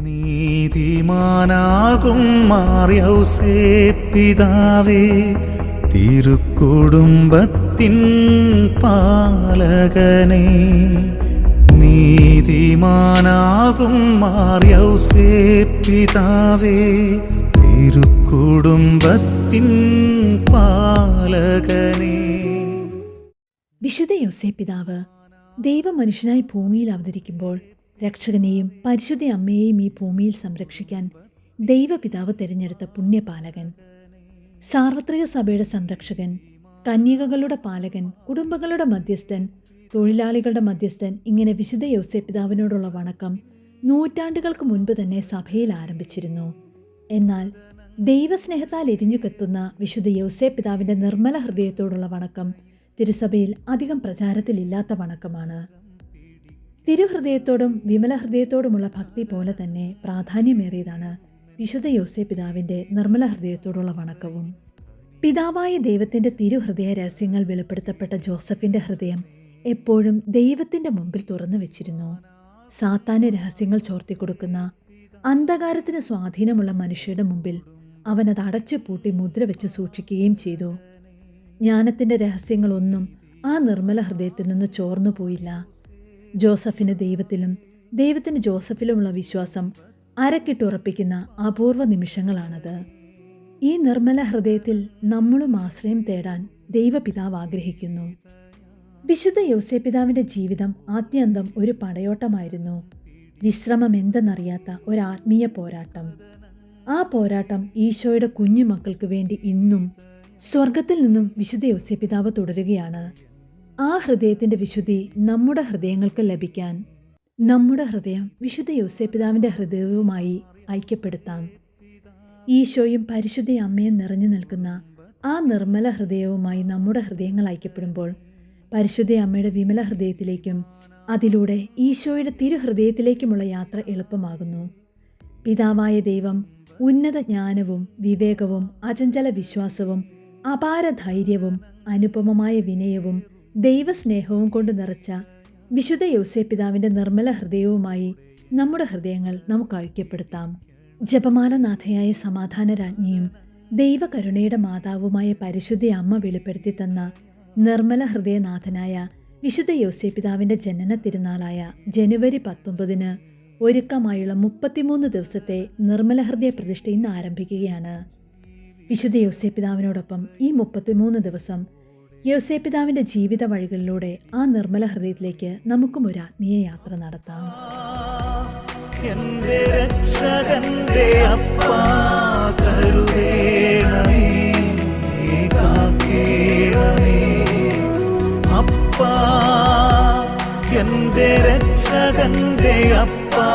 നീതിമാനാകും മാറിയൗസേ പിതാവേ തിരുക്കുടുംബത്തിൻ പാലകനെ. നീതിമാനാകും മാറിയൗസേ പിതാവേ തിരുക്കുടുംബത്തിൻ പാലകനെ. വിശുദ്ധ യോസേ പിതാവ് ദൈവമനുഷ്യനായി ഭൂമിയിൽ അവതരിക്കുമ്പോൾ രക്ഷകനെയും പരിശുദ്ധ അമ്മയെയും ഈ ഭൂമിയിൽ സംരക്ഷിക്കാൻ ദൈവപിതാവ് തിരഞ്ഞെടുത്ത പുണ്യപാലകൻ. സാർവത്രിക സഭയുടെ സംരക്ഷകൻ കന്യകകളുടെ പാലകൻ കുടുംബങ്ങളുടെ മധ്യസ്ഥൻ തൊഴിലാളികളുടെ മധ്യസ്ഥൻ ഇങ്ങനെ വിശുദ്ധ യോസേ പിതാവിനോടുള്ള വണക്കം നൂറ്റാണ്ടുകൾക്ക് മുൻപ് തന്നെ സഭയിൽ ആരംഭിച്ചിരുന്നു. എന്നാൽ ദൈവസ്നേഹത്താൽ എരിഞ്ഞു കെത്തുന്ന വിശുദ്ധ യോസേ പിതാവിന്റെ നിർമ്മല ഹൃദയത്തോടുള്ള വണക്കം തിരുസഭയിൽ അധികം പ്രചാരത്തിലില്ലാത്ത വണക്കമാണ്. തിരുഹൃദയത്തോടും വിമല ഹൃദയത്തോടുമുള്ള ഭക്തി പോലെ തന്നെ പ്രാധാന്യമേറിയതാണ് വിശുദ്ധ യോസെ പിതാവിന്റെ നിർമ്മല ഹൃദയത്തോടുള്ള വണക്കവും. പിതാവായ ദൈവത്തിന്റെ തിരുഹൃദയ രഹസ്യങ്ങൾ വെളിപ്പെടുത്തപ്പെട്ട ജോസഫിന്റെ ഹൃദയം എപ്പോഴും ദൈവത്തിന്റെ മുമ്പിൽ തുറന്നു വെച്ചിരുന്നു. സാത്താന് രഹസ്യങ്ങൾ ചോർത്തിക്കൊടുക്കുന്ന അന്ധകാരത്തിന് സ്വാധീനമുള്ള മനുഷ്യരുടെ മുമ്പിൽ അവനത് അടച്ചു പൂട്ടി മുദ്ര വെച്ച് സൂക്ഷിക്കുകയും ചെയ്തു. ജ്ഞാനത്തിന്റെ രഹസ്യങ്ങളൊന്നും ആ നിർമ്മല ഹൃദയത്തിൽ നിന്ന് ചോർന്നു പോയില്ല. ജോസഫിന് ദൈവത്തിലും ദൈവത്തിന് ജോസഫിലുമുള്ള വിശ്വാസം അരക്കിട്ടുറപ്പിക്കുന്ന അപൂർവ നിമിഷങ്ങളാണത്. ഈ നിർമ്മല ഹൃദയത്തിൽ നമ്മളും ആശ്രയം തേടാൻ ദൈവപിതാവ് ആഗ്രഹിക്കുന്നു. വിശുദ്ധ യോസേപിതാവിന്റെ ജീവിതം ആദ്യന്തം ഒരു പടയോട്ടമായിരുന്നു. വിശ്രമം എന്തെന്നറിയാത്ത ഒരു ആത്മീയ പോരാട്ടം. ആ പോരാട്ടം ഈശോയുടെ കുഞ്ഞു മക്കൾക്ക് വേണ്ടി ഇന്നും സ്വർഗത്തിൽ നിന്നും വിശുദ്ധ യോസേപിതാവ് തുടരുകയാണ്. ആ ഹൃദയത്തിന്റെ വിശുദ്ധി നമ്മുടെ ഹൃദയങ്ങൾക്ക് ലഭിക്കാൻ നമ്മുടെ ഹൃദയം വിശുദ്ധ യോസേപിതാവിന്റെ ഹൃദയവുമായി ഐക്യപ്പെടുത്താം. ഈശോയും പരിശുദ്ധ അമ്മയും നിറഞ്ഞു നിൽക്കുന്ന ആ നിർമ്മല ഹൃദയവുമായി നമ്മുടെ ഹൃദയങ്ങൾ ഐക്യപ്പെടുമ്പോൾ പരിശുദ്ധ അമ്മയുടെ വിമല ഹൃദയത്തിലേക്കും അതിലൂടെ ഈശോയുടെ തിരുഹൃദയത്തിലേക്കുമുള്ള യാത്ര എളുപ്പമാകുന്നു. പിതാവായ ദൈവം ഉന്നത ജ്ഞാനവും വിവേകവും അചഞ്ചല വിശ്വാസവും അപാര ധൈര്യവും അനുപമമായ വിനയവും ദൈവസ്നേഹവും കൊണ്ട് നിറച്ച വിശുദ്ധ യോസേ പിതാവിന്റെ നിർമ്മല ഹൃദയവുമായി നമ്മുടെ ഹൃദയങ്ങൾ നമുക്ക് ഐക്യപ്പെടുത്താം. ജപമാലനാഥയായ സമാധാന രാജ്ഞിയും ദൈവകരുണയുടെ മാതാവുമായ പരിശുദ്ധ അമ്മ വെളിപ്പെടുത്തി തന്ന നിർമ്മല ഹൃദയനാഥനായ വിശുദ്ധ യോസേ പിതാവിന്റെ ജനന തിരുനാളായ ജനുവരി പത്തൊമ്പതിന് ഒരുക്കമായുള്ള മുപ്പത്തിമൂന്ന് ദിവസത്തെ നിർമ്മല ഹൃദയ പ്രതിഷ്ഠ ഇന്ന് ആരംഭിക്കുകയാണ്. വിശുദ്ധ യോസേപിതാവിനോടൊപ്പം ഈ മുപ്പത്തിമൂന്ന് ദിവസം യോസേപിതാവിന്റെ ജീവിത വഴികളിലൂടെ ആ നിർമ്മല ഹൃദയത്തിലേക്ക് നമുക്കും ഒരു ആത്മീയ യാത്ര നടത്താം. രക്ഷകന്റെ അപ്പാ കരുതേണമേ രക്ഷകന്റെ അപ്പാ